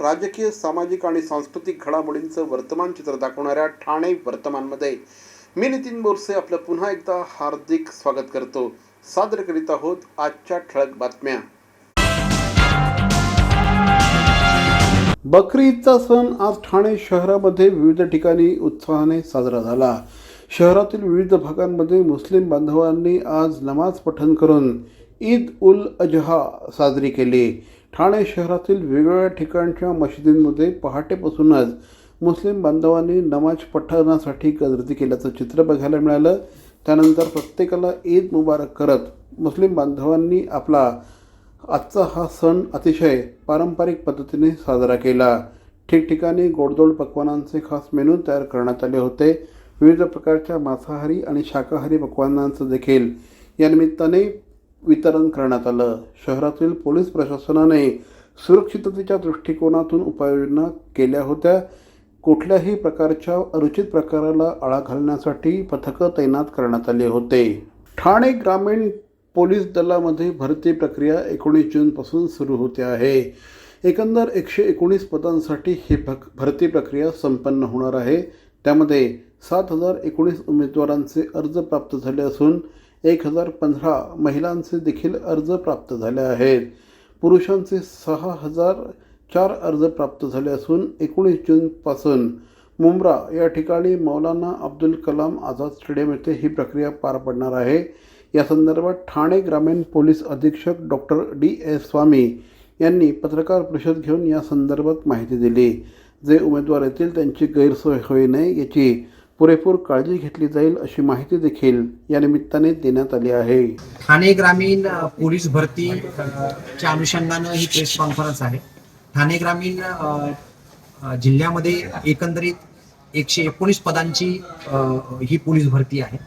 राजकीय सामाजिक आणि सांस्कृतिक घडामोडींचं वर्तमान चित्र दाखवणाऱ्या ठाणे वर्तमानमध्ये मी नितीन बोरसे आपलं पुन्हा एकदा हार्दिक स्वागत करतो. सादर करीत आहोत आजच्या ठळक बातम्या. बकरी ईदचा सण आज ठाणे शहरामध्ये विविध ठिकाणी उत्साहाने साजरा झाला. शहरातील विविध भागांमध्ये मुस्लिम बांधवांनी आज नमाज पठण करून ईद उल अजहा साजरी केली. ठाणे शहरातील वेगवेगळ्या ठिकाणच्या मशिदींमध्ये पहाटेपासूनच मुस्लिम बांधवांनी नमाज पठणासाठी गजरती केल्याचं चित्र बघायला मिळालं. त्यानंतर प्रत्येकाला ईद मुबारक करत मुस्लिम बांधवांनी आपला आजचा हा सण अतिशय पारंपरिक पद्धतीने साजरा केला. ठिकठिकाणी गोडदोड पक्वानांचे खास मेनू तयार करण्यात आले होते. विविध प्रकारच्या मांसाहारी आणि शाकाहारी पक्वानांचं देखील. या निमित्ताने वितरण करण्यात आलं. शहरातील पोलीस प्रशासनाने सुरक्षिततेच्या दृष्टिकोनातून उपाययोजना केल्या होत्या. कुठल्याही प्रकारच्या अनुचित प्रकाराला आळा घालण्यासाठी पथकं तैनात करण्यात आले होते. ठाणे ग्रामीण पोलीस दलामध्ये भरती प्रक्रिया एकोणीस जूनपासून सुरू होते आहे. एकंदर एकशे एकोणीस पदांसाठी ही भक भरती प्रक्रिया संपन्न होणार आहे. त्यामध्ये सात हजार एकोणीस उमेदवारांचे अर्ज प्राप्त झाले असून एक हजार पंधरा महिलांचे देखील अर्ज प्राप्त झाले आहेत. पुरुषांचे सहा हजार चार अर्ज प्राप्त झाले असून एकोणीस जूनपासून मुंब्रा या ठिकाणी मौलाना अब्दुल कलाम आझाद स्टेडियम येथे ही प्रक्रिया पार पडणार आहे. या संदर्भात ठाणे ग्रामीण पोलीस अधीक्षक डॉक्टर डी एस स्वामी यांनी पत्रकार परिषद घेऊन या संदर्भात माहिती दिली. जे उमेदवार येतील त्यांची गैरसोय होऊ नये याची पुरेपूर काळजी घेतली जाईल अशी माहिती देखील या निमित्ताने देण्यात आली आहे. ठाणे ग्रामीण पोलीस भरती च्या अनुषंगानं ही प्रेस कॉन्फरन्स आहे. ठाणे ग्रामीण जिल्ह्यामध्ये एकंदरीत एकशे एकोणीस पदांची ही पोलीस भरती आहे.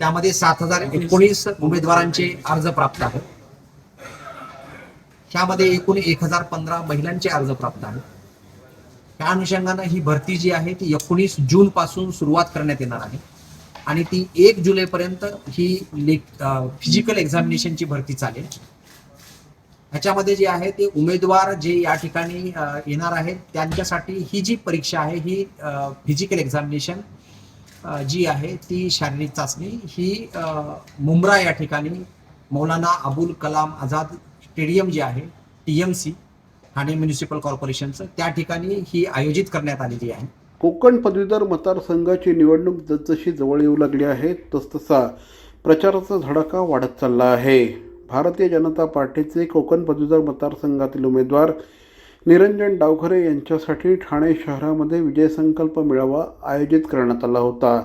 त्यामध्ये सात हजार एकोणीस उमेदवारांचे अर्ज प्राप्त आहेत. त्यामध्ये एकूण एक हजार पंधरा महिलांचे अर्ज प्राप्त आहेत. त्या अनुषंगानं ही भरती जी आहे ती एकोणीस जून पासून सुरुवात करण्यात येणार आहे. आणि ती एक जुलैपर्यंत ही फिजिकल एक्झामिनेशनची भरती चालेल. ह्याच्यामध्ये जे आहे ते उमेदवार जे या ठिकाणी येणार आहेत त्यांच्यासाठी ही जी परीक्षा आहे ही फिजिकल एक्झामिनेशन जी आहे ती शारीरिक चाचणी ही मुंब्रा या ठिकाणी मौलाना अबुल कलाम आझाद स्टेडियम जे आहे T M C Thane municipal कॉर्पोरेशनचं त्या ठिकाणी ही आयोजित करण्यात आलेली आहे. कोकण पदवीधर मतदारसंघाची निवडणूक जसजशी जवळ येऊ लागली आहे तसतसा प्रचाराचा धडाका वाढत चालला आहे. भारतीय जनता पार्टीचे कोकण पदवीधर मतदारसंघातील उमेदवार निरंजन डावखरे यांच्यासाठी ठाणे शहरामध्ये विजय संकल्प मेळावा आयोजित करण्यात आला होता.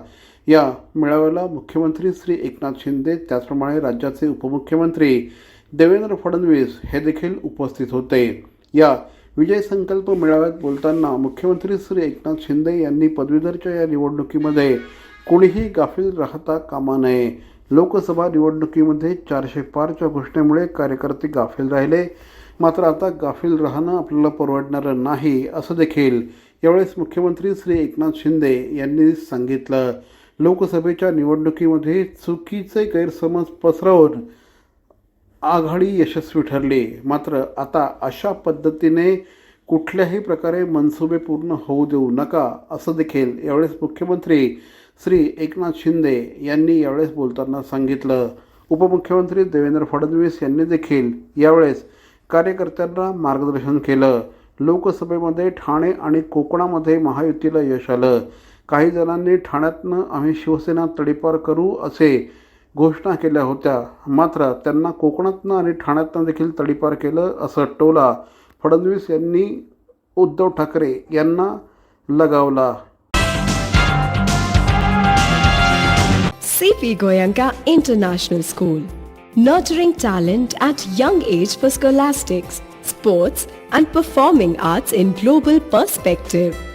या मेळाव्याला मुख्यमंत्री श्री एकनाथ शिंदे त्याचप्रमाणे राज्याचे उपमुख्यमंत्री देवेंद्र फडणवीस हे देखील उपस्थित होते. या विजय संकल्प मेळाव्यात बोलताना मुख्यमंत्री श्री एकनाथ शिंदे यांनी पदवीधरच्या या निवडणुकीमध्ये कोणीही गाफील राहता कामा नये. लोकसभा निवडणुकीमध्ये चारशे पारच्या घोषणेमुळे कार्यकर्ते गाफील राहिले. मात्र आता गाफील राहणं आपल्याला परवडणारं नाही असं देखील यावेळेस मुख्यमंत्री श्री एकनाथ शिंदे यांनी सांगितलं. लोकसभेच्या निवडणुकीमध्ये चुकीचे गैरसमज पसरवून आघाडी यशस्वी ठरली. मात्र आता अशा पद्धतीने कुठल्याही प्रकारे मनसुबे पूर्ण होऊ देऊ नका असं देखील यावेळेस मुख्यमंत्री श्री एकनाथ शिंदे यांनी यावेळेस बोलताना सांगितलं. उपमुख्यमंत्री देवेंद्र फडणवीस यांनी देखील यावेळेस कार्यकर्त्यांना मार्गदर्शन केलं. लोकसभेमध्ये ठाणे आणि कोकणामध्ये महायुतीला यश आलं. काही जणांनी ठाण्यातनं आम्ही शिवसेना तडीपार करू असे घोषणा केल्या होत्या. मात्र त्यांना कोकणातनं आणि ठाण्यातनं देखील तडीपार केलं असं टोला फडणवीस यांनी उद्धव ठाकरे यांना लगावला. C P Goenka international school nurturing talent at young age for scholastics sports and performing arts in global perspective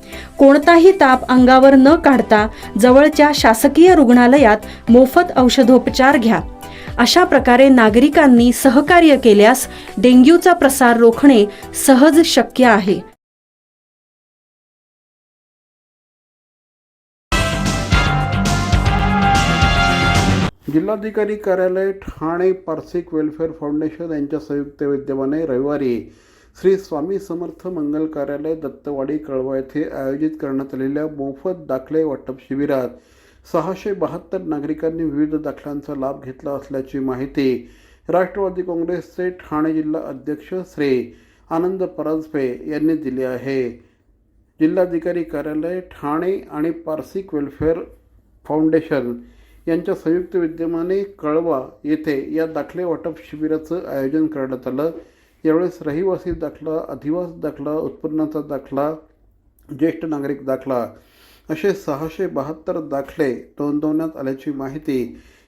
कोणताही ताप अंगावर न काढता जवळच्या शासकीय रुग्णालयात मोफत औषधोपचार घ्या. अशा प्रकारे नागरिकांनी सहकार्य केल्यास डेंग्यूचा प्रसार रोखणे सहज शक्य आहे. जिल्हाधिकारी कार्यालय ठाणे पार्सिक वेलफेअर फाउंडेशन यांच्या संयुक्त विद्यमाने रविवारी श्री स्वामी समर्थ मंगल कार्यालय दत्तवाडी कळवा येथे आयोजित करण्यात आलेल्या मोफत दाखले वाटप शिबिरात सहाशे बहात्तर नागरिकांनी विविध दाखल्यांचा लाभ घेतला असल्याची माहिती राष्ट्रवादी काँग्रेसचे ठाणे जिल्हा अध्यक्ष श्री आनंद परांजपे यांनी दिली आहे. जिल्हाधिकारी कार्यालय ठाणे आणि पारसिक वेलफेअर फाउंडेशन यांच्या संयुक्त विद्यमाने कळवा येथे या दाखले वाटप शिबिराचं आयोजन करण्यात आलं. यावेळेस रहिवासी दाखला अधिवास दाखला उत्पन्नाचा दाखला ज्येष्ठ नागरिक दाखला असे सहाशे बहात्तर दाखले नोंदवण्यात आल्याची माहिती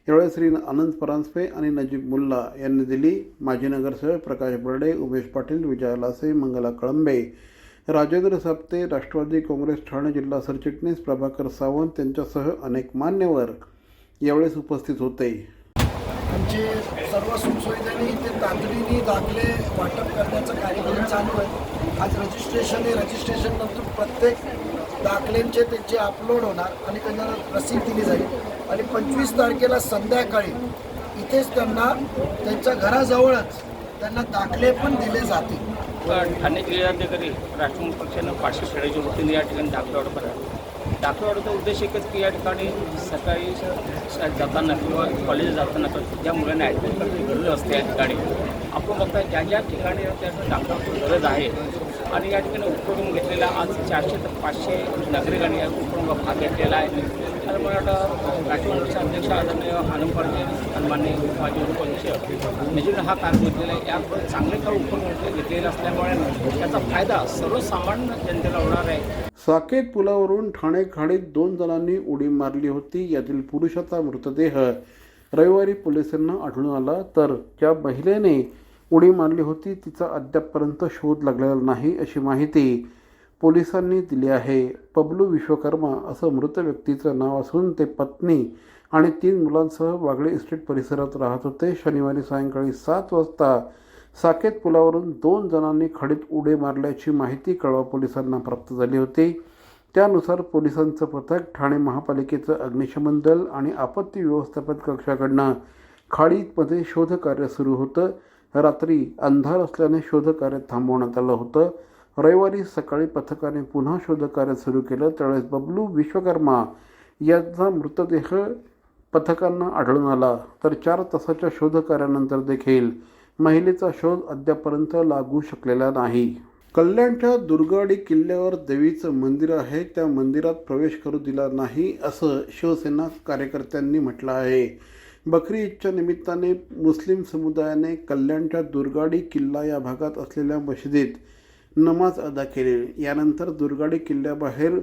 यावेळेस श्री आनंद परांजपे आणि नजीब मुल्ला यांनी दिली. माजी नगरसेवक प्रकाश बर्डे उमेश पाटील विजय लासे मंगला कळंबे राजेंद्र साप्ते राष्ट्रवादी काँग्रेस ठाणे जिल्हा सरचिटणीस प्रभाकर सावंत यांच्यासह अनेक मान्यवर यावेळेस उपस्थित होते. जे सर्व सुखसुविधांनी इथे तातडीने दाखले वाटप करण्याचं कार्यक्रम चालू आहे. आज रजिस्ट्रेशन आहे. रजिस्ट्रेशन नंतर प्रत्येक दाखल्यांचे त्यांचे अपलोड होणार आणि त्यांना रसीद दिली जाईल. आणि पंचवीस तारखेला संध्याकाळी इथेच त्यांना त्यांच्या घराजवळच त्यांना दाखले पण दिले जातील. ठाणे जिल्हाधिकारी राष्ट्रवादी पक्षानं पाचशे शाळेच्या वतीने या ठिकाणी दाखला वाटप करा दाखला उद्देश एकच की या ठिकाणी सकाळी शाळेत जाताना किंवा कॉलेज जाताना ज्या मुलांना ॲडमिट करण्याची गरज असते या ठिकाणी आपण बघता ज्या ज्या ठिकाणी त्या दाखल्याची गरज आहे आणि या ठिकाणी उपक्रम घेतलेला आज चारशे ते पाचशे नागरिकांनी या उपक्रमाला भाग घेतलेला आहे. आणि मला वाटतं राष्ट्रवादीचे अध्यक्ष आदरणीय आनंद पाटील आणि मान्य माजी उपाध्यक्ष निजीनं हा कार्य घेतलेला आहे. यापुढे चांगले काही उपक्रम घेतलेले असल्यामुळे त्याचा फायदा सर्वसामान्य जनतेला होणार आहे. साकेत पुलावरून ठाणे खाडीत दोन जणांनी उडी मारली होती. यातील पुरुषाचा मृतदेह रविवारी पोलिसांना आढळून आला. तर ज्या महिलेने उडी मारली होती तिचा अद्यापपर्यंत शोध लागलेला नाही अशी माहिती पोलिसांनी दिली आहे. पबलू विश्वकर्मा असं मृत व्यक्तीचं नाव असून ते पत्नी आणि तीन मुलांसह वागळे इस्टेट परिसरात राहत होते. शनिवारी सायंकाळी सात वाजता साकेत पुलावरून दोन जणांनी खडीत उडे मारल्याची माहिती कळवा पोलिसांना प्राप्त झाली होती. त्यानुसार पोलिसांचं पथक ठाणे महापालिकेचं अग्निशमन दल आणि आपत्ती व्यवस्थापन कक्षाकडनं खाडीमध्ये शोधकार्य सुरू होतं. रात्री अंधार असल्याने शोधकार्य थांबवण्यात आलं होतं. रविवारी सकाळी पथकाने पुन्हा शोधकार्य सुरू केलं. त्यावेळेस बबलू विश्वकर्मा यांचा मृतदेह पथकांना आढळून आला. तर चार तासाच्या शोधकार्यानंतर देखील महिलेचा शोध अद्यापर्यंत लागू शकलेला नाही. कल्याणच्या दुर्गाडी किल्ल्यावर देवीचं मंदिर आहे. त्या मंदिरात प्रवेश करू दिला नाही असं शिवसेना कार्यकर्त्यांनी म्हटलं आहे. बकरी ईदच्या निमित्ताने मुस्लिम समुदायाने कल्याणच्या दुर्गाडी किल्ला या भागात असलेल्या मशिदीत नमाज अदा केली. यानंतर दुर्गाडी किल्ल्याबाहेर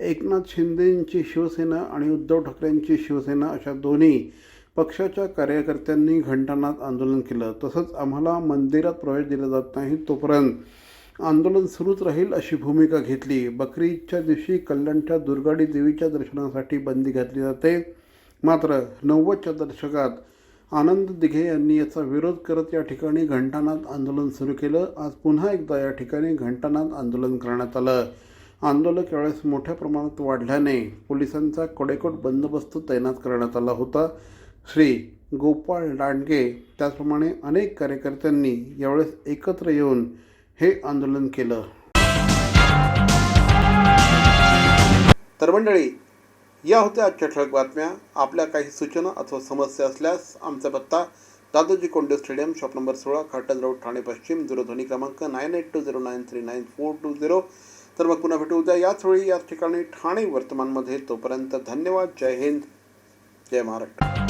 एकनाथ शिंदेंची शिवसेना आणि उद्धव ठाकरेंची शिवसेना अशा दोन्ही पक्षाच्या कार्यकर्त्यांनी घंटानाद आंदोलन केलं. तसंच आम्हाला मंदिरात प्रवेश दिला जात नाही तोपर्यंत आंदोलन सुरूच राहील अशी भूमिका घेतली. बकरीच्या दिवशी कल्याणच्या दुर्गाडी देवीच्या दर्शनासाठी बंदी घातली जाते. मात्र नव्वदच्या दशकात आनंद दिघे यांनी याचा विरोध करत या ठिकाणी घंटानाद आंदोलन सुरू केलं. आज पुन्हा एकदा या ठिकाणी घंटानाद आंदोलन करण्यात आलं. आंदोलक यावेळेस मोठ्या प्रमाणात वाढल्याने पोलिसांचा कडेकोट बंदोबस्त तैनात करण्यात आला होता. श्री गोपाळ लांडगे त्याचप्रमाणे अनेक कार्यकर्त्यांनी यावेळेस एकत्र येऊन हे आंदोलन केलं. तर मंडळी या होत्या आजच्या ठळक बातम्या. आपल्या काही सूचना अथवा समस्या असल्यास आमचा पत्ता Dadoji Konde stadium shop number सोळा खाटल रोड ठाणे पश्चिम दूरध्वनी क्रमांक nine eight two zero nine three nine four two zero. तर मग पुन्हा भेटू उद्या. याच वेळी याच ठिकाणी ठाणे वर्तमानमध्ये तोपर्यंत धन्यवाद. जय हिंद. जय महाराष्ट्र.